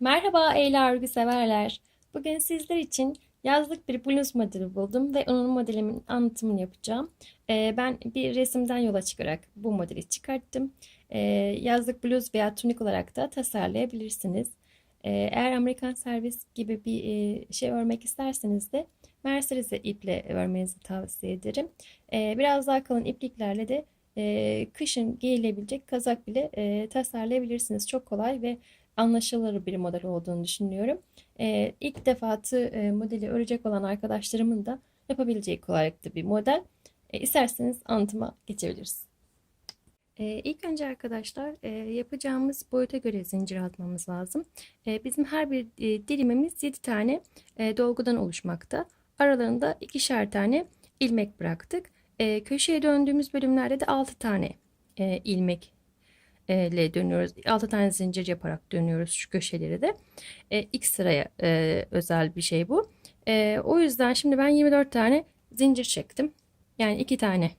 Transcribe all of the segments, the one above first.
Merhaba Eylül örgü severler. Bugün sizler için yazlık bir bluz modeli buldum ve onun modelimin anlatımını yapacağım. Ee, ben bir resimden yola çıkarak bu modeli çıkarttım. Ee, yazlık bluz veya tunik olarak da tasarlayabilirsiniz. Ee, eğer Amerikan servis gibi bir e, şey örmek isterseniz de Mercedes iple örmenizi tavsiye ederim. Ee, biraz daha kalın ipliklerle de e, kışın giyilebilecek kazak bile e, tasarlayabilirsiniz. Çok kolay ve anlaşılır bir model olduğunu düşünüyorum. Ee, ilk defa tığ e, modeli örecek olan arkadaşlarımın da yapabileceği kolaylıkta bir model. E, isterseniz anlatıma geçebiliriz. E, ilk önce arkadaşlar e, yapacağımız boyuta göre zincir atmamız lazım. E, bizim her bir e, dilimimiz 7 tane e, dolgudan oluşmakta. Aralarında ikişer tane ilmek bıraktık. E, köşeye döndüğümüz bölümlerde de 6 tane e, ilmek ile dönüyoruz. 6 tane zincir yaparak dönüyoruz şu köşeleri de. E, ilk sıraya e, özel bir şey bu. E, o yüzden şimdi ben 24 tane zincir çektim. Yani 2 tane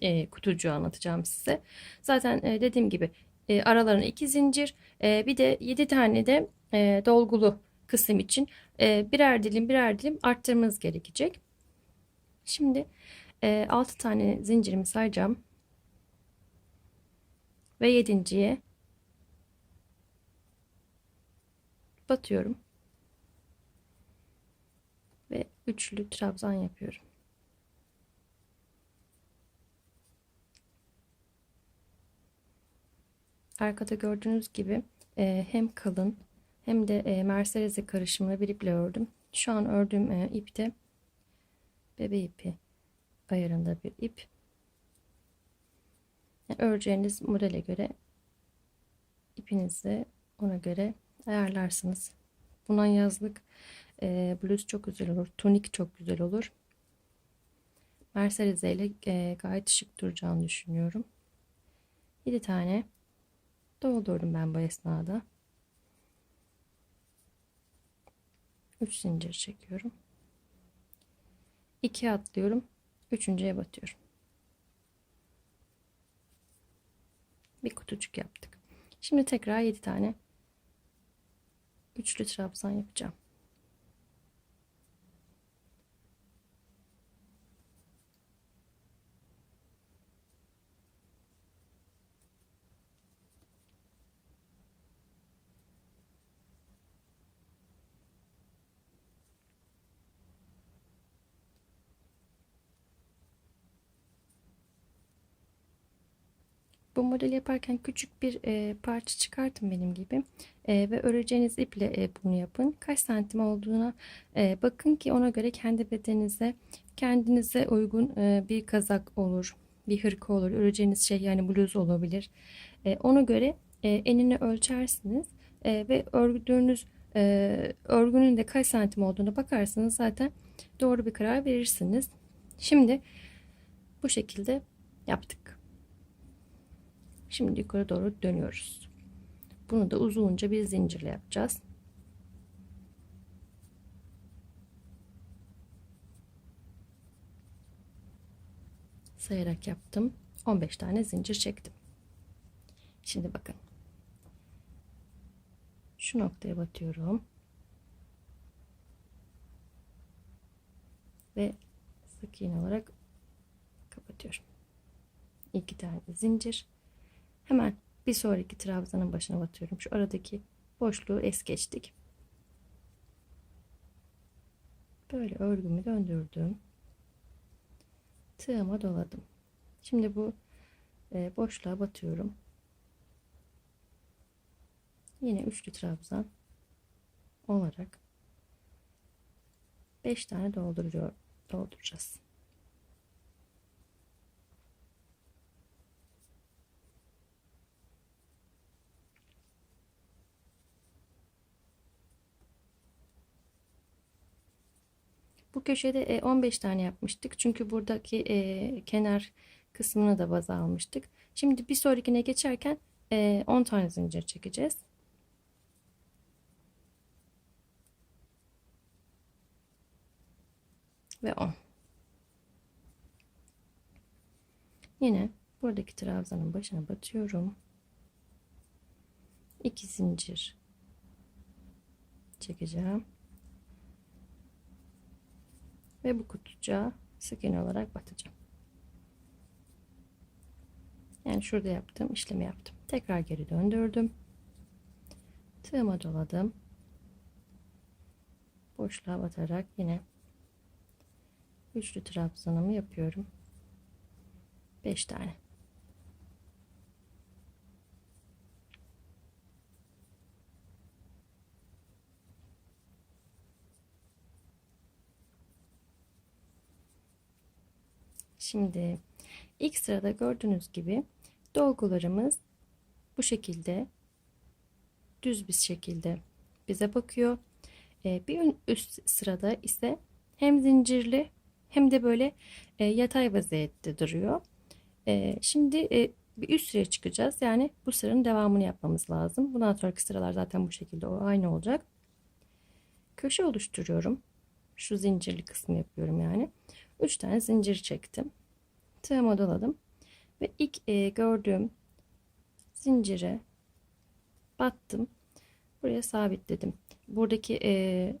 e, kutucuğu anlatacağım size. Zaten e, dediğim gibi e, aralarına 2 zincir e, bir de 7 tane de e, dolgulu kısım için e, birer dilim birer dilim arttırmanız gerekecek. Şimdi e, 6 tane zincirimi sayacağım ve yedinciye batıyorum ve üçlü trabzan yapıyorum. Arkada gördüğünüz gibi e, hem kalın hem de e, Mercedes'e karışımlı bir iple ördüm. Şu an ördüğüm e, ip de bebe ipi ayarında bir ip. Yani öreceğiniz modele göre ipinizi ona göre ayarlarsınız. Bundan yazlık e, bluz çok güzel olur. Tonik çok güzel olur. Mercedes ile e, gayet şık duracağını düşünüyorum. 7 tane doldurdum ben bu esnada. 3 zincir çekiyorum. 2 atlıyorum. Üçüncüye batıyorum. Bir kutucuk yaptık. Şimdi tekrar 7 tane üçlü trabzan yapacağım. Bu modeli yaparken küçük bir e, parça çıkartın benim gibi e, ve öreceğiniz iple e, bunu yapın. Kaç santim olduğuna e, bakın ki ona göre kendi bedeninize kendinize uygun e, bir kazak olur, bir hırka olur. Öreceğiniz şey yani bluz olabilir. E, ona göre e, enini ölçersiniz e, ve ördüğünüz e, örgünün de kaç santim olduğuna bakarsanız zaten doğru bir karar verirsiniz. Şimdi bu şekilde yaptık. Şimdi yukarı doğru dönüyoruz. Bunu da uzunca bir zincirle yapacağız. Sayarak yaptım. 15 tane zincir çektim. Şimdi bakın. Şu noktaya batıyorum. Ve sık iğne olarak kapatıyorum. İki tane zincir Hemen bir sonraki trabzanın başına batıyorum. Şu aradaki boşluğu es geçtik. Böyle örgümü döndürdüm. Tığıma doladım. Şimdi bu e, boşluğa batıyorum. Yine üçlü trabzan olarak 5 tane dolduruyor, dolduracağız. Bu köşede 15 e, tane yapmıştık. Çünkü buradaki e, kenar kısmını da baz almıştık. Şimdi bir sonrakine geçerken 10 e, tane zincir çekeceğiz. Ve 10. Yine buradaki trabzanın başına batıyorum. 2 zincir çekeceğim. Ve bu kutucuğa sık iğne olarak batacağım. Yani şurada yaptığım işlemi yaptım. Tekrar geri döndürdüm. Tığıma doladım. Boşluğa batarak yine üçlü trabzanımı yapıyorum. 5 tane. Şimdi ilk sırada gördüğünüz gibi dolgularımız bu şekilde düz bir şekilde bize bakıyor. Ee, bir üst sırada ise hem zincirli hem de böyle e, yatay vaziyette duruyor. E, şimdi e, bir üst sıraya çıkacağız. Yani bu sıranın devamını yapmamız lazım. Bundan sonraki sıralar zaten bu şekilde o aynı olacak. Köşe oluşturuyorum. Şu zincirli kısmı yapıyorum yani. 3 tane zincir çektim. Tığıma doladım. Ve ilk e, gördüğüm zincire battım. Buraya sabitledim. Buradaki e,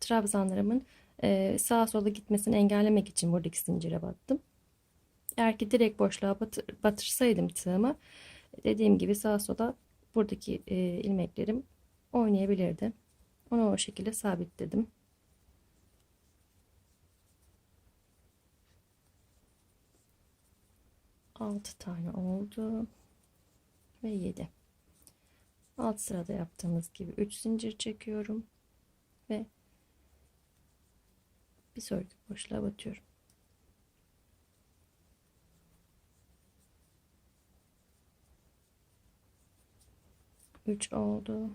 trabzanlarımın e, sağa sola gitmesini engellemek için buradaki zincire battım. Eğer ki direkt boşluğa batır, batırsaydım tığımı dediğim gibi sağa sola buradaki e, ilmeklerim oynayabilirdi. Onu o şekilde sabitledim. Altı tane oldu ve yedi. Alt sırada yaptığımız gibi 3 zincir çekiyorum ve bir sonraki boşluğa batıyorum. Üç oldu.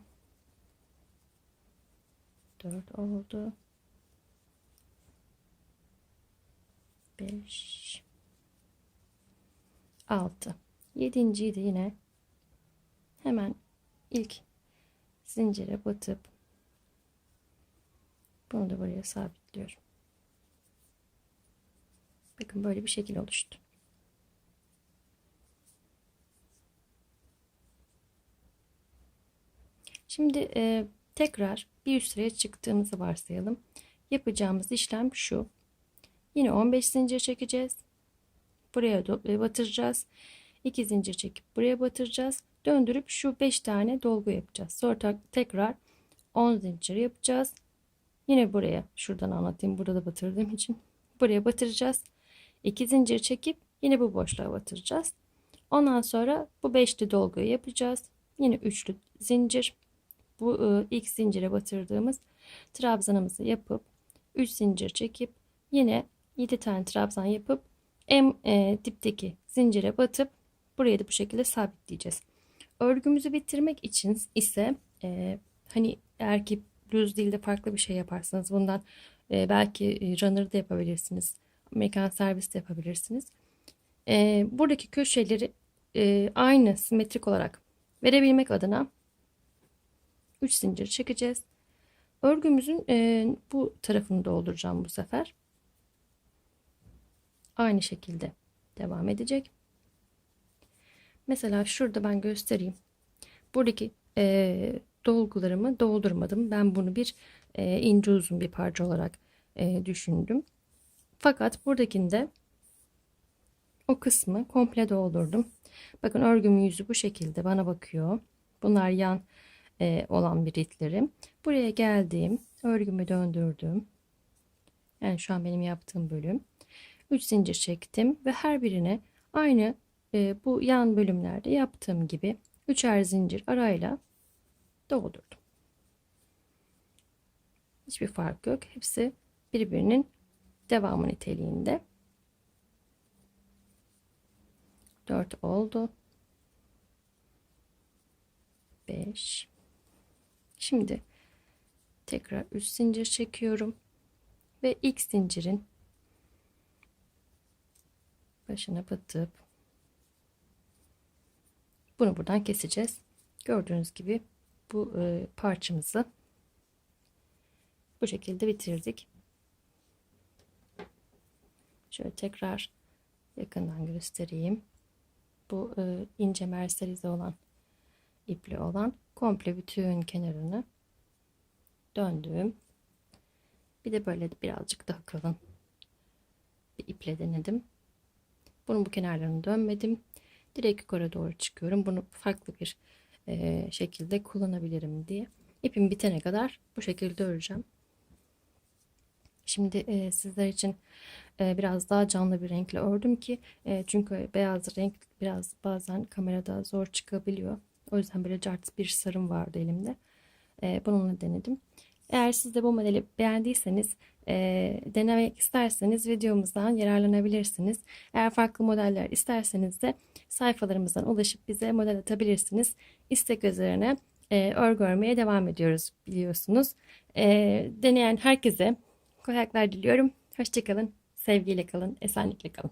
Dört oldu. Beş. Altı. Yedinciyi de yine hemen ilk zincire batıp bunu da buraya sabitliyorum. Bakın böyle bir şekil oluştu. Şimdi e, tekrar bir üst sıraya çıktığımızı varsayalım. Yapacağımız işlem şu. Yine 15 zincir çekeceğiz. Buraya batıracağız. 2 zincir çekip buraya batıracağız. Döndürüp şu 5 tane dolgu yapacağız. Sonra tekrar 10 zincir yapacağız. Yine buraya şuradan anlatayım. Burada batırdığım için buraya batıracağız. 2 zincir çekip yine bu boşluğa batıracağız. Ondan sonra bu beşli dolguyu yapacağız. Yine üçlü zincir. Bu e, ilk zincire batırdığımız trabzanımızı yapıp 3 zincir çekip yine 7 tane trabzan yapıp en e, dipteki zincire batıp buraya da bu şekilde sabitleyeceğiz. Örgümüzü bitirmek için ise e, hani eğer ki düz değil de farklı bir şey yaparsanız bundan e, belki runner da yapabilirsiniz. Mekan servis de yapabilirsiniz. E, buradaki köşeleri e, aynı simetrik olarak verebilmek adına 3 zincir çekeceğiz. Örgümüzün e, bu tarafını dolduracağım bu sefer. Aynı şekilde devam edecek. Mesela şurada ben göstereyim. Buradaki e, dolgularımı doldurmadım. Ben bunu bir e, ince uzun bir parça olarak e, düşündüm. Fakat buradakinde o kısmı komple doldurdum. Bakın örgümün yüzü bu şekilde bana bakıyor. Bunlar yan e, olan bir iplerim. Buraya geldim. Örgümü döndürdüm. Yani şu an benim yaptığım bölüm. 3 zincir çektim ve her birine aynı e, bu yan bölümlerde yaptığım gibi üçer zincir arayla doldurdum. Hiçbir fark yok. Hepsi birbirinin devamı niteliğinde. 4 oldu. 5 Şimdi tekrar 3 zincir çekiyorum ve ilk zincirin başına batıp bunu buradan keseceğiz. Gördüğünüz gibi bu e, parçamızı bu şekilde bitirdik. Şöyle tekrar yakından göstereyim. Bu e, ince merserize olan ipli olan komple bütün kenarını döndüm. Bir de böyle birazcık daha kalın bir iple denedim. Bunun bu kenarlarını dönmedim. Direkt yukarı doğru çıkıyorum. Bunu farklı bir e, şekilde kullanabilirim diye. İpim bitene kadar bu şekilde öreceğim. Şimdi e, sizler için e, biraz daha canlı bir renkle ördüm ki e, çünkü beyaz renk biraz bazen kamerada zor çıkabiliyor. O yüzden böyle cart bir sarım vardı elimde. E, bununla denedim. Eğer siz de bu modeli beğendiyseniz e, denemek isterseniz videomuzdan yararlanabilirsiniz. Eğer farklı modeller isterseniz de sayfalarımızdan ulaşıp bize model atabilirsiniz. İstek üzerine e, örgü örmeye devam ediyoruz biliyorsunuz. E, deneyen herkese kolaylıklar diliyorum. Hoşçakalın, sevgiyle kalın, esenlikle kalın.